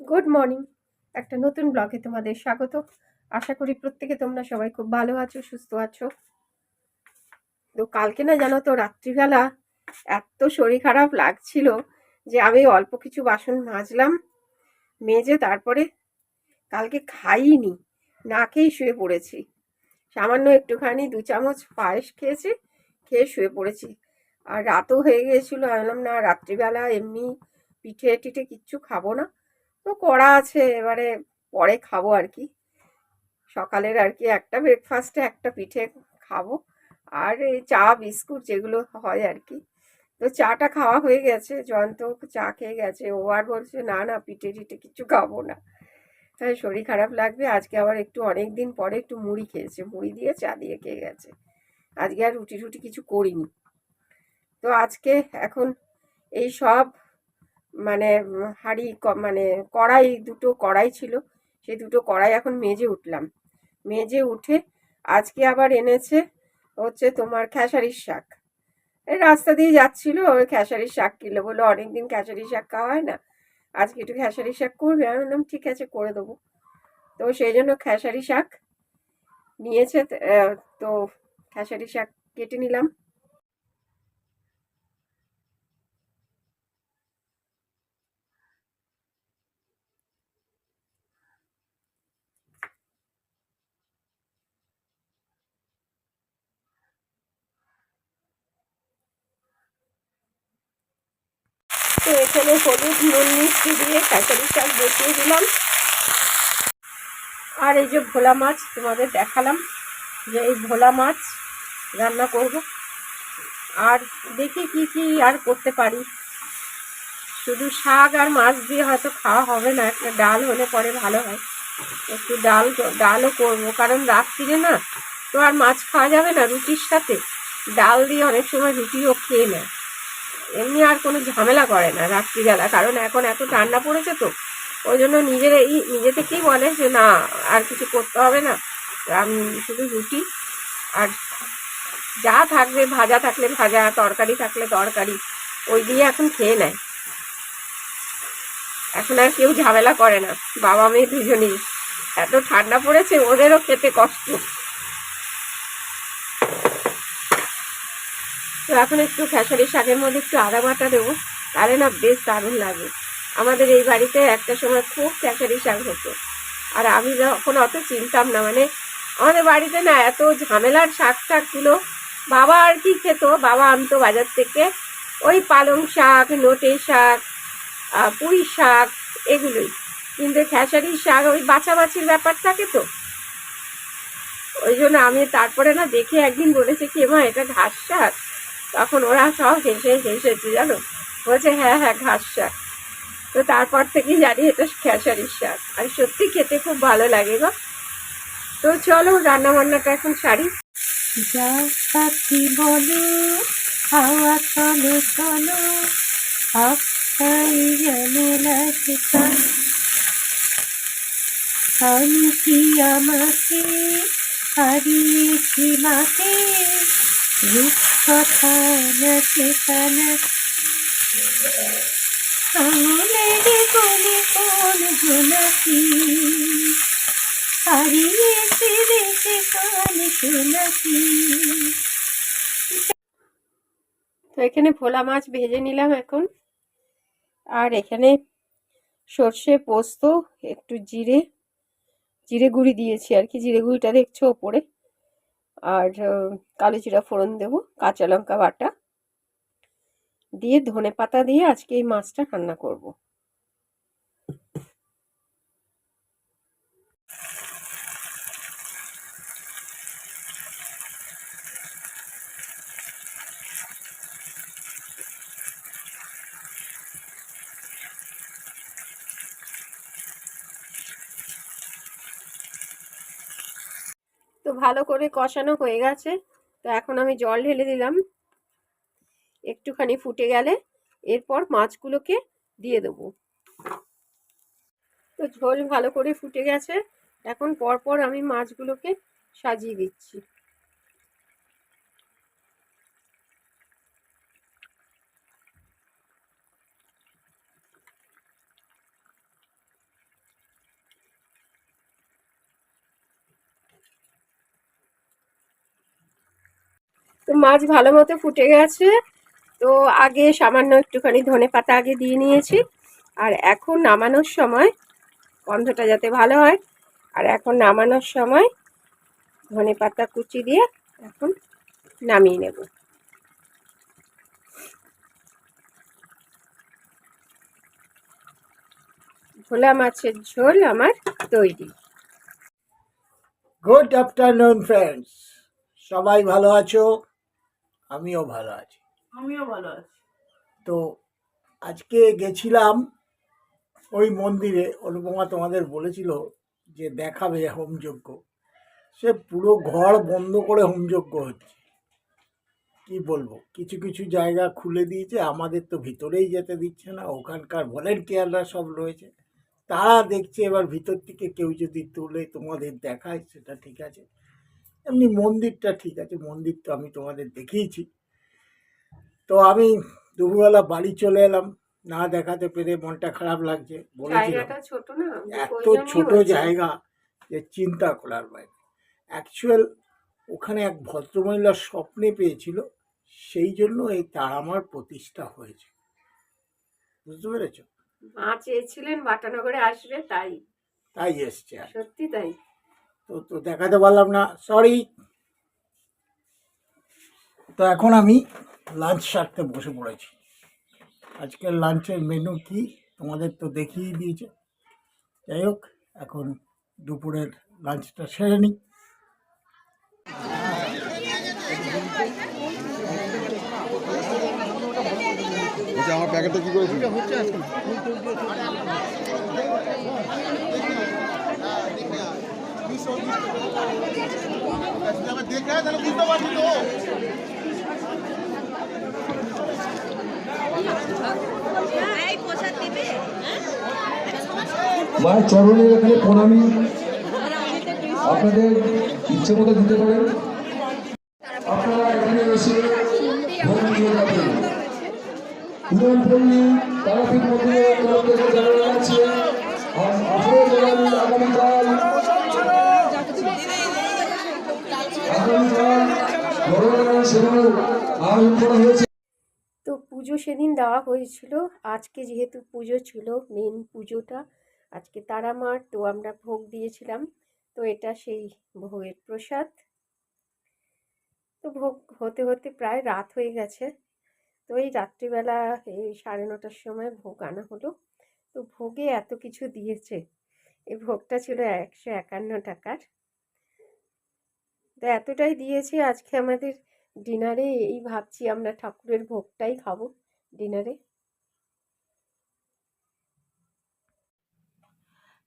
Good morning একটা নতুন ব্লগে তোমাদের স্বাগত। আশা করি প্রত্যেকে তোমরা সবাই খুব ভালো আছো, সুস্থ আছো। তো কালকে না জানো তো রাত্রিবেলা এত শরীর খারাপ লাগছিল যে আমি অল্প কিছু বাসন মাজলাম, মেজে তারপরে কালকে খাইনি, না খেয়েই শুয়ে পড়েছি। সামান্য একটুখানি দু চামচ পায়েস খেয়েছি, খেয়ে শুয়ে পড়েছি। আর রাতও হয়ে গিয়েছিল, আমি না, রাত্রিবেলা এমনি পিঠে টিঠে কিচ্ছু খাব না। তো করা আছে, এবারে পরে খাব আর কি। সকালের আর কি একটা ব্রেকফাস্টে একটা পিঠে খাব। আর এই চা, বিস্কুট যেগুলো হয় আর কি। তো চাটা খাওয়া হয়ে গেছে জয়ন্ত চা খেয়ে গেছে। ও আর বলছে, না না, পিঠে টিঠে কিছু খাব না। তাই শরীর খারাপ লাগবে, আজকে আবার একটু অনেক দিন পরে একটু মুড়ি খেয়েছে। মুড়ি দিয়ে চা দিয়ে খেয়ে গেছে। আজকে আর রুটি রুটি কিছু করিনি। তো আজকে এখন এই সব মানে হাঁড়ি মানে কড়াই, দুটো কড়াই ছিল, সেই দুটো কড়াই এখন মেজে উঠলাম। মেজে উঠে আজকে আবার এনেছে হচ্ছে তোমার খেসারির শাক। এই রাস্তা দিয়ে যাচ্ছিল, ওই খেসারির শাক কিনলো, বলল অনেকদিন খেসারির শাক খাওয়া হয় না, আজকে একটু খেসারি শাক করবে। আমি বললাম, ঠিক আছে, করে দেবো। তো সেই জন্য খেসারি শাক নিয়েছে তো খেসারি শাক কেটে নিলাম তো এখানে হলুদ নুন মিষ্টি দিয়ে খেসারি শাক বসিয়ে দিলাম। আর এই যে ভোলা মাছ তোমাদের দেখালাম, যে এই ভোলা মাছ রান্না করব। আর দেখি কি কি আর করতে পারি। শুধু শাক আর মাছ দিয়ে হয়তো খাওয়া হবে না, একটা ডাল হলে পরে ভালো হয়। একটু ডাল, ডালও করব, কারণ রাত্রিরে না তো আর মাছ খাওয়া যাবে না রুটির সাথে। ডাল দিয়ে অনেক সময় রুটিও খেয়ে নেয়। এমনি আর কোনো ঝামেলা করে না রাত্রিবেলা, কারণ এখন এত ঠান্ডা পড়েছে তো। ওই জন্য নিজেরাই নিজে থেকেই বলে যে না, আর কিছু করতে হবে না। আমি শুধু রুটি আর যা থাকবে, ভাজা থাকলে ভাজা, তরকারি থাকলে তরকারি, ওই দিয়ে এখন খেয়ে নেয়। এখন আর কেউ ঝামেলা করে না বাবা মেয়ে দুজনেই। এত ঠান্ডা পড়েছে, ওদেরও খেতে কষ্ট। তো এখন একটু খেসারি শাকের মধ্যে একটু আদা বাটা দেবো, তাহলে না বেশ দারুণ লাগে। আমাদের এই বাড়িতে একটা সময় খুব খেসারি শাক হতো। আর আমি যখন অত চিনতাম না মানে আমাদের বাড়িতে না এত ঝামেলার শাক টাকগুলো, বাবা আর কি খেত? বাবা আনতো বাজার থেকে ওই পালং শাক, নোটে শাক পুঁই শাক, এগুলোই। কিন্তু খেসারির শাক ওই বাছাবাছির ব্যাপার থাকে তো। ওই জন্য আমি তারপরে না দেখে একদিন বলেছে কি মা, এটা ঘাস শাক? তখন ওরা সব হেসে হেসেছে জানো? বলছে হ্যাঁ হ্যাঁ ঘাস শাক। তো তারপর থেকেই জানি এটা খেসারির শাক। আর সত্যি খেতে খুব ভালো লাগে গো। তো চলো রান্না বান্নাটা এখন সারি। যা পাখি বলো, হাওয়া চলো চলো আমি কি আমাকে হারিয়েছি মাকে? তো এখানে ভোলা মাছ ভেজে নিলাম এখন। আর এখানে সর্ষে পোস্ত, একটু জিরে জিরে গুঁড়ি দিয়েছি আর কি। জিরে গুঁড়িটা দেখছ ওপরে। আর কালো ফোড়ন দেবো, কাঁচা লঙ্কা বাটা। দিয়ে ধনে পাতা দিয়ে আজকে এই মাছটা রান্না করব। ভালো করে কষানো হয়ে গেছে। তো এখন আমি জল ঢেলে দিলাম। একটুখানি ফুটে গেলে এরপর মাছগুলোকে দিয়ে দেবো। তো ঝোল ভালো করে ফুটে গেছে। এখন পরপর আমি মাছগুলোকে সাজিয়ে দিচ্ছি। তো মাছ ভালো মতো ফুটে গেছে। তো আগে সামান্য একটুখানি ধনে পাতা আগে দিয়ে নিয়েছি। আর এখন নামানোর সময় গন্ধটা যাতে ভালো হয়। আর এখন নামানোর সময় ধনে পাতা কুচি দিয়ে এখন নামিয়ে নেব। ভোলা মাছের ঝোল আমার তৈরি। গুড আফটারনুন ফ্রেন্ডস সবাই ভালো আছো? আমিও ভালো আছি। আমিও ভালো আছি। তো আজকে গেছিলাম ওই মন্দিরে অনুপমা তোমাদের বলেছিল যে দেখাবে হোমযজ্ঞ। সে পুরো ঘর বন্ধ করে হোমযজ্ঞ হচ্ছে। কি বলব? কিছু কিছু জায়গা খুলে দিয়েছে আমাদের তো ভিতরেই যেতে দিচ্ছে না ওখানকার ভলেন্টিয়াররা সব রয়েছে। তারা দেখছে এবার ভিতর থেকে কেউ যদি তুলে তোমাদের দেখায় সেটা ঠিক আছে। এমনি মন্দিরটা ঠিক আছে মন্দির তো আমি তোমাদের দেখিয়েছি। তো আমি দুপুরবেলা বাড়ি চলে এলাম না দেখাতে পেরে মনটা খারাপ লাগছে বলেছিলাম। এত ছোট জায়গা যে চিন্তা করার বাইরে। অ্যাকচুয়াল ওখানে এক ভদ্রমহিলার স্বপ্নে পেয়েছিল সেই জন্য এই তারামার প্রতিষ্ঠা হয়েছে। বুঝতে পেরেছ? মা চেয়েছিলেন বাটানগরে আসবে তাই। তাই এসছে সত্যি তাই? তো তো দেখাতে পারলাম না সরি তো এখন আমি লাঞ্চ সারতে বসে পড়েছি। আজকের লাঞ্চের মেনু কি তোমাদের তো দেখিয়ে দিয়েছে। যাই হোক, এখন দুপুরের লাঞ্চটা সেরে নিই। আমার প্যাকেটটা কি করেছিল মায়ের চরণে এখানে প্রণামী। আপনাদের ইচ্ছে মতো দিতে পারেন। আপনারা এখানে এসে ভোগ দিয়ে যাবেন। উদয়পল্লী তারাপীঠ মন্দিরে জানানো তো পুজো সেদিন দেওয়া হয়েছিল। আজকে যেহেতু পুজো ছিল মেন পুজোটা, আজকে তারা মার, তো আমরা ভোগ দিয়েছিলাম। তো এটা সেই ভোগের প্রসাদ। তো ভোগ হতে হতে প্রায় রাত হয়ে গেছে। তো এই রাত্রিবেলা এই সাড়ে নটার সময় ভোগ আনা হলো। তো ভোগে এত কিছু দিয়েছে। এই ভোগটা ছিল একশো একান্ন টাকার। তো এতটাই দিয়েছে আজকে আমাদের ডিনারে এই ভাবছি আমরা ঠাকুরের ভোগটাই খাব ডিনারে।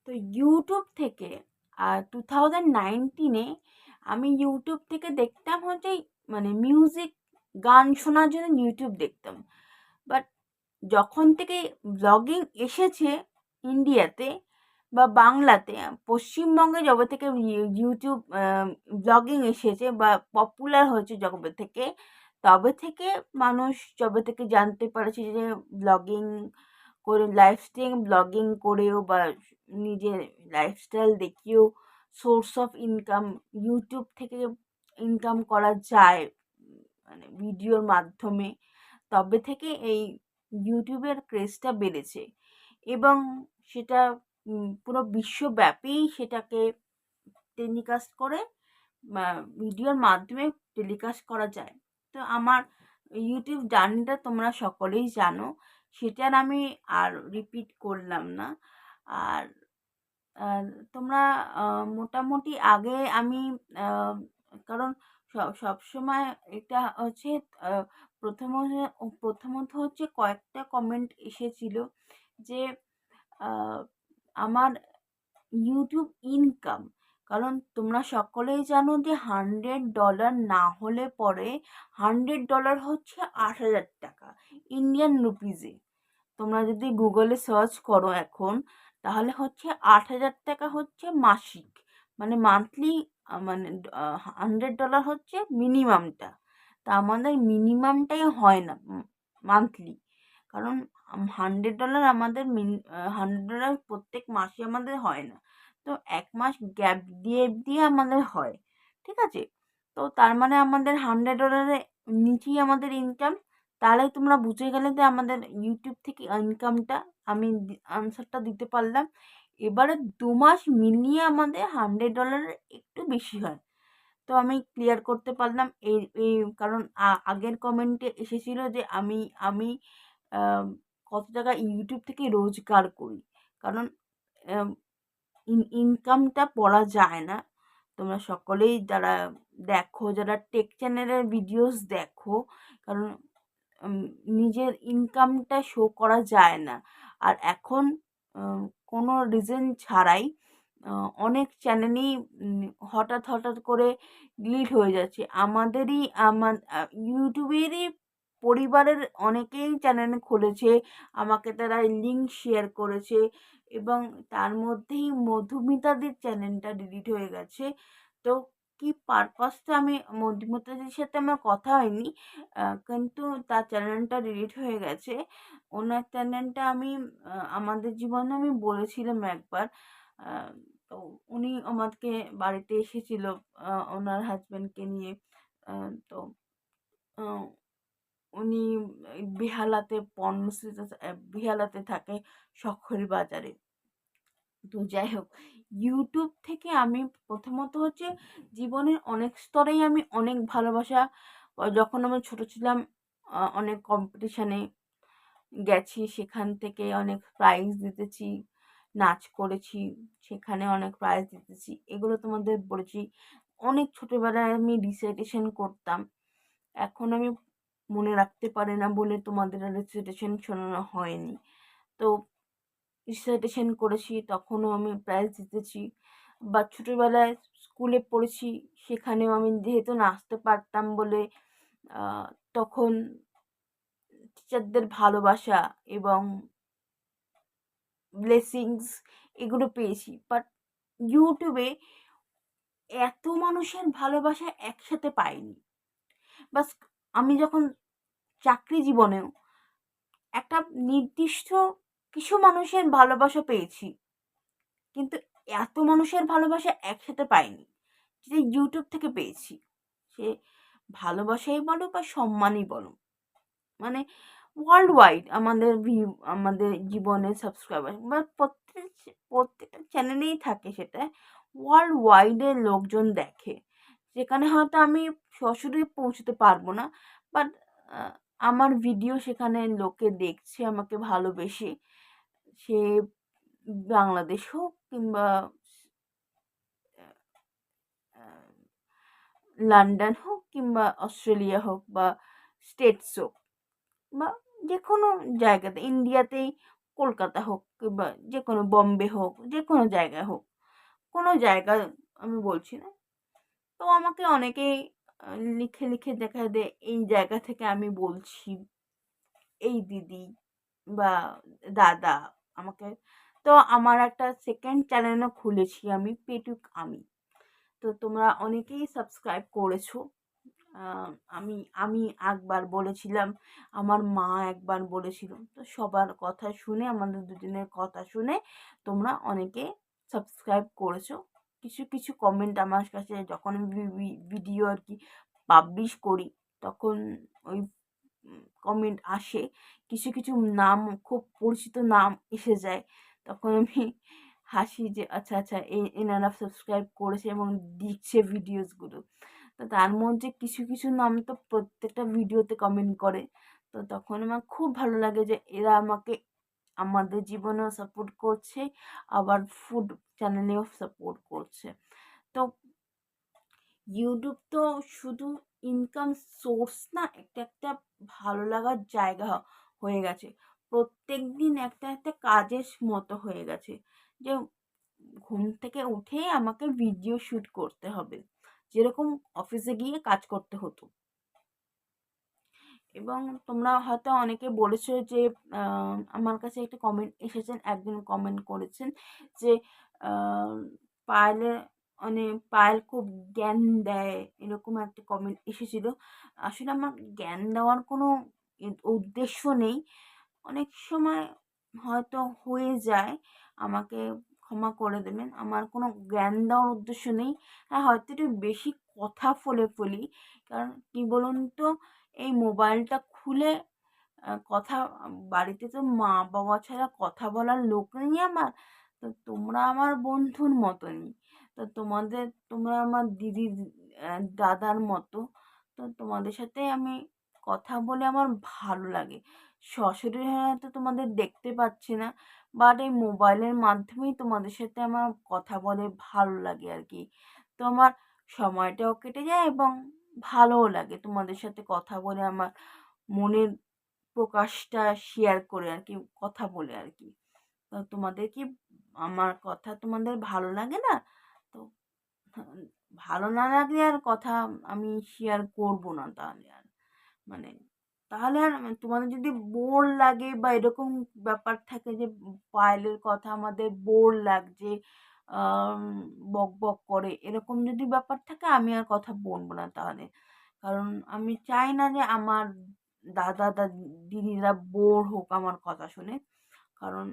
তো ইউটিউব থেকে, আর টু থাউজেন্ড আমি ইউটিউব থেকে দেখতাম হচ্ছে মানে মিউজিক গান শোনার জন্য ইউটিউব দেখতাম। বাট যখন থেকে ব্লগিং এসেছে ইন্ডিয়াতে বা বাংলাতে, পশ্চিমবঙ্গে যবে থেকে ইউ- ইউটিউব ব্লগিং এসেছে বা পপুলার হয়েছে যবে থেকে, তবে থেকে মানুষ যবে থেকে জানতে পারছে যে ব্লগিং করে লাইফ স্টাইল ব্লগিং করেও বা নিজের লাইফস্টাইল দেখিয়েও সোর্স অফ ইনকাম ইউটিউব থেকে ইনকাম করা যায় মানে ভিডিওর মাধ্যমে, তবে থেকে এই ইউটিউবের ক্রেজটা বেড়েছে। এবং সেটা পুরো বিশ্বব্যাপী সেটাকে টেলিকাস্ট করে ভিডিওর মাধ্যমে টেলিকাস্ট করা যায়। তো আমার ইউটিউব জার্নিটা তোমরা সকলেই জানো সেটার আমি আর রিপিট করলাম না। আর তোমরা মোটামুটি আগে আমি কারণ সব সবসময় এটা হচ্ছে প্রথমত প্রথমত হচ্ছে কয়েকটা কমেন্ট এসেছিল যে আমার ইউটিউব ইনকাম কারণ তোমরা সকলেই জানো যে হান্ড্রেড ডলার না হলে পরে হান্ড্রেড ডলার হচ্ছে আট হাজার টাকা ইন্ডিয়ান রুপিজে তোমরা যদি গুগলে সার্চ করো এখন, তাহলে হচ্ছে আট হাজার টাকা হচ্ছে মাসিক মানে মান্থলি মানে হান্ড্রেড ডলার হচ্ছে মিনিমামটা তা আমাদের মিনিমামটাই হয় না মান্থলি কারণ হান্ড্রেড ডলার আমাদের মিন হান্ড্রেড ডলার প্রত্যেক মাসে আমাদের হয় না। তো এক মাস গ্যাপ দিয়ে দিয়ে আমাদের হয় ঠিক আছে? তো তার মানে আমাদের হান্ড্রেড ডলারের নিচেই আমাদের ইনকাম তাহলে তোমরা বুঝে গেলে যে আমাদের ইউটিউব থেকে ইনকামটা আমি আনসারটা দিতে পারলাম। এবারে দু মাস মিলিয়ে আমাদের হান্ড্রেড ডলারের একটু বেশি হয়। তো আমি ক্লিয়ার করতে পারলাম এই কারণ আগের কমেন্টে এসেছিল যে আমি আম, কত টাকা ইউটিউব থেকে রোজগার করি। কারণ ইনকামটা পড়া যায় না। তোমরা সকলেই যারা দেখো, যারা টেক চ্যানেলের ভিডিওস দেখো, কারণ নিজের ইনকামটা শো করা যায় না। আর এখন কোনো রিজন ছাড়াই অনেক চ্যানেলই হঠাৎ হঠাৎ করে ডিলিট হয়ে যাচ্ছে। আমাদেরই, আমার ইউটিউবেরই পরিবারের অনেকেই চ্যানেল খুলেছে, আমাকে তারা লিঙ্ক শেয়ার করেছে এবং তার মধ্যেই মধুমিতাদের চ্যানেলটা ডিলিট হয়ে গেছে। তো কি পারপাসটা আমি, মধুমিতাদের সাথে আমার কথা হয়নি কিন্তু তার চ্যানেলটা ডিলিট হয়ে গেছে। ওনার চ্যানেলটা আমি আমাদের জীবনে আমি বলেছিলাম একবার তো উনি আমাকে বাড়িতে এসেছিল ওনার হাজব্যান্ডকে নিয়ে তো উনি বেহালাতে পর্ণশ্রীতে বেহালাতে থাকে সখরি বাজারে। তো যাই হোক ইউটিউব থেকে আমি প্রথমত হচ্ছে জীবনের অনেক স্তরেই আমি অনেক ভালোবাসা, যখন আমি ছোট ছিলাম অনেক কম্পিটিশানে গেছি, সেখান থেকে অনেক প্রাইজ জিতেছি, নাচ করেছি, সেখানে অনেক প্রাইজ জিতেছি, এগুলো তোমাদের বলেছি। অনেক ছোটোবেলায় আমি রিসাইটেশন করতাম। এখন আমি মনে রাখতে পারে না বলে তোমাদের রিসাইটেশন শোনানো হয়নি। তো রিসাইটেশন করেছি, তখনও আমি প্রাইজ জিতেছি। বা ছোটোবেলায় স্কুলে পড়েছি, সেখানেও আমি যেহেতু নাচতে পারতাম বলে তখন টিচারদের ভালোবাসা এবং ব্লেসিংস এগুলো পেয়েছি। বাট ইউটিউবে এত মানুষের ভালোবাসা একসাথে পাইনি। বাস আমি যখন চাকরি জীবনেও। একটা নির্দিষ্ট কিছু মানুষের ভালোবাসা পেয়েছি, কিন্তু এত মানুষের ভালোবাসা একসাথে পাইনি যেটা ইউটিউব থেকে পেয়েছি। সে ভালোবাসাই বলো বা সম্মানই বলো। মানে ওয়ার্ল্ড ওয়াইড আমাদের ভিউ আমাদের জীবনে সাবস্ক্রাইবার বা প্রত্যেক, প্রত্যেকটা চ্যানেলেই থাকে সেটা। ওয়ার্ল্ড ওয়াইডের লোকজন দেখে। যেখানে হয়তো আমি সরাসরি পৌঁছতে পারব না বাট আমার ভিডিও সেখানে লোকে দেখছে আমাকে ভালোবেসে। সে বাংলাদেশ হোক কিংবা লন্ডন হোক কিংবা অস্ট্রেলিয়া হোক বা স্টেটস হোক বা যে কোনো জায়গাতে, ইন্ডিয়াতেই কলকাতা হোক কিংবা যে কোনো বম্বে হোক যে কোনো জায়গায় হোক, কোনো জায়গা আমি বলছি না। তো আমাকে অনেকেই লিখে লিখে দেখা দেয় এই জায়গা থেকে আমি বলছি, এই দিদি বা দাদা আমাকে। তো আমার একটা সেকেন্ড চ্যানেলও খুলেছি আমি, পেটুক আমি। তো তোমরা অনেকেই সাবস্ক্রাইব করেছ। আমি আমি একবার বলেছিলাম, আমার মা একবার বলেছিল। তো সবার কথা শুনে, আমাদের দুজনের কথা শুনে তোমরা অনেকে সাবস্ক্রাইব করেছ। কিছু কিছু কমেন্ট আমার কাছে যখন আমি ভিডিও আর কি পাবলিশ করি, তখন ওই কমেন্ট আসে। কিছু কিছু নাম, খুব পরিচিত নাম এসে যায়। তখন আমি হাসি যে আচ্ছা আচ্ছা এনারা সাবস্ক্রাইব করেছে এবং দিচ্ছে ভিডিওসগুলো তো তার মধ্যে কিছু কিছু নাম তো প্রত্যেকটা ভিডিওতে কমেন্ট করে। তো তখন আমার খুব ভালো লাগে যে, এরা আমাকে আমাদের জীবনেও সাপোর্ট করছে, আবার ফুড চ্যানেলেও সাপোর্ট করছে। তো ইউটিউব তো শুধু ইনকাম সোর্স না, একটা একটা ভালো লাগার জায়গা হয়ে গেছে। প্রত্যেক দিন একটা একটা কাজের মতো হয়ে গেছে যে ঘুম থেকে উঠেই আমাকে ভিডিও শ্যুট করতে হবে। যেরকম অফিসে গিয়ে কাজ করতে হতো। এবং তোমরা হয়তো অনেকে বলেছ যে আমার কাছে একটা কমেন্ট এসেছেন, একজন কমেন্ট করেছেন যে পায়েলে মানে পায়েল খুব জ্ঞান দেয়, এরকম একটা কমেন্ট এসেছিল। আসলে আমার জ্ঞান দেওয়ার কোনো উদ্দেশ্য নেই। অনেক সময় হয়তো হয়ে যায়, আমাকে ক্ষমা করে দেবেন। আমার কোনো জ্ঞান দেওয়ার উদ্দেশ্য নেই। হ্যাঁ হয়তো একটু বেশি কথা বলে ফেলি। কারণ কী বলুন তো, এই মোবাইলটা খুলে কথা, বাড়িতে তো মা বাবা ছাড়া কথা বলার লোক নেই আমার। তো তোমরা আমার বন্ধুর মতনই। তো তোমাদের, তোমরা আমার দিদি দাদার মতো। তো তোমাদের সাথে আমি কথা বলে আমার ভালো লাগে। সশরীরে হয়তো তোমাদের দেখতে পাচ্ছি না বাট এই মোবাইলের মাধ্যমেই তোমাদের সাথে আমার কথা বলে ভালো লাগে আর কি। তো আমার সময়টাও কেটে যায় এবং ভালোও লাগে। তোমাদের সাথে কথা বলে আমার মনের প্রকাশটা শেয়ার করে আর কি, কথা বলে আর কি। তো তোমাদের কি আমার কথা তোমাদের ভালো লাগে না? তো ভালো না লাগলে আর কথা আমি শেয়ার করব না তাহলে আর। মানে তাহলে আর মানে তোমাদের যদি বোর লাগে বা এরকম ব্যাপার থাকে যে পায়েলের কথা আমাদের বোর লাগছে বক বক করে এরকম যদি ব্যাপার থাকে আমি আর কথা বলব না তাহলে। কারণ আমি চাই না যে আমার দাদা দাদি দিদিরা বোর হোক আমার কথা শুনে। কারণ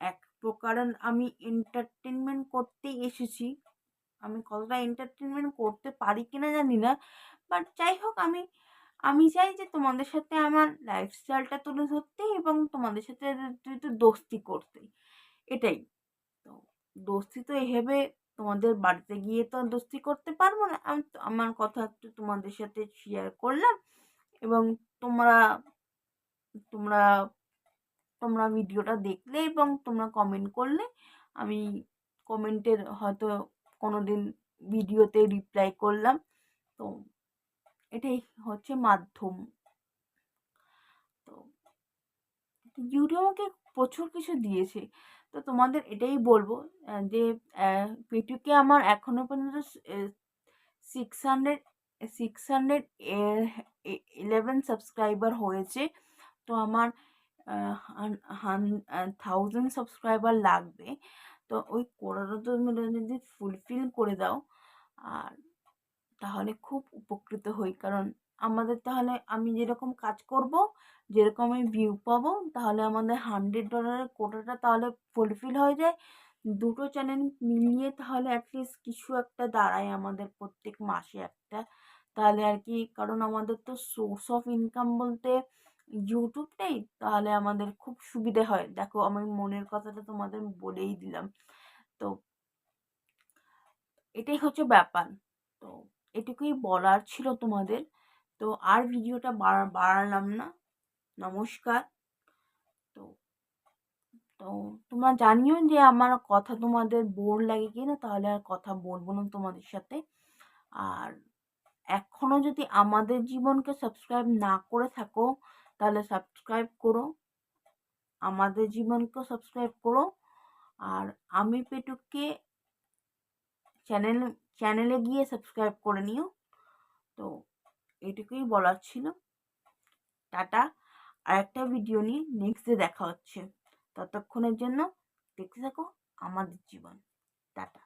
এক প্রকারের আমি এন্টারটেনমেন্ট করতে এসেছি। আমি কতটা এন্টারটেনমেন্ট করতে পারি কিনা জানি না। বাট যাই হোক, আমি আমি চাই যে তোমাদের সাথে আমার লাইফস্টাইলটা তুলে ধরতে এবং তোমাদের সাথে দোস্তি করতে। এটাই। দোস্তি তো এভাবে তোমাদের বাড়িতে গিয়ে তো আর দোস্তি করতে পারব না। আমি আমার কথা একটু তোমাদের সাথে শেয়ার করলাম এবং তোমরা তোমরা তোমরা ভিডিওটা দেখলে এবং তোমরা কমেন্ট করলে। আমি কমেন্টের হয়তো কোনো দিন ভিডিওতে রিপ্লাই করলাম। তো এটাই হচ্ছে মাধ্যম। তো ইউটিউব আমাকে প্রচুর কিছু দিয়েছে। তো তোমাদের এটাই বলব যে পেটুকে আমার এখনও পর্যন্ত six hundred six hundred eleven subscriber হয়েছে। তো আমার থাউজেন্ড সাবস্ক্রাইবার লাগবে। তো ওই কোটাটা তো তোমরা যদি ফুলফিল করে দাও, আর তাহলে খুব উপকৃত হই। কারণ আমাদের তাহলে আমি যেরকম কাজ করব, যেরকম আমি ভিউ পাবো, তাহলে আমাদের হান্ড্রেড ডলারের কোটাটা তাহলে ফুলফিল হয়ে যায়। দুটো চ্যানেল মিলিয়ে তাহলে অ্যাটলিস্ট কিছু একটা দাঁড়ায় আমাদের প্রত্যেক মাসে একটা। তাহলে আর কি, কারণ আমাদের তো সোর্স অফ ইনকাম বলতে ইউটিউবটাই তাহলে আমাদের খুব সুবিধে হয়। দেখো, আমি মনের কথাটা তোমাদের বলেই দিলাম। তো এটাই হচ্ছে ব্যাপার। তো এটুকুই বলার ছিল তোমাদের। তো আর ভিডিওটা বাড়া- বাড়ালাম না। নমস্কার। তো তো তোমরা জানিও যে আমার কথা তোমাদের বোর লাগে কি না তাহলে আর কথা বলব না তোমাদের সাথে। আর এখনও যদি আমাদের জীবনকে সাবস্ক্রাইব না করে থাকো, তাহলে সাবস্ক্রাইব করো। আমাদের জীবনকে সাবস্ক্রাইব করো। আর আমি পেটুককে চ্যানেল চ্যানেলে গিয়ে সাবস্ক্রাইব করে নিও। তো এটুকুই বলার ছিল। টাটা। আর একটা ভিডিও নিয়ে নেক্সট ডে দেখা হচ্ছে। ততক্ষণের জন্য দেখতে থাকো আমাদের জীবন। টাটা।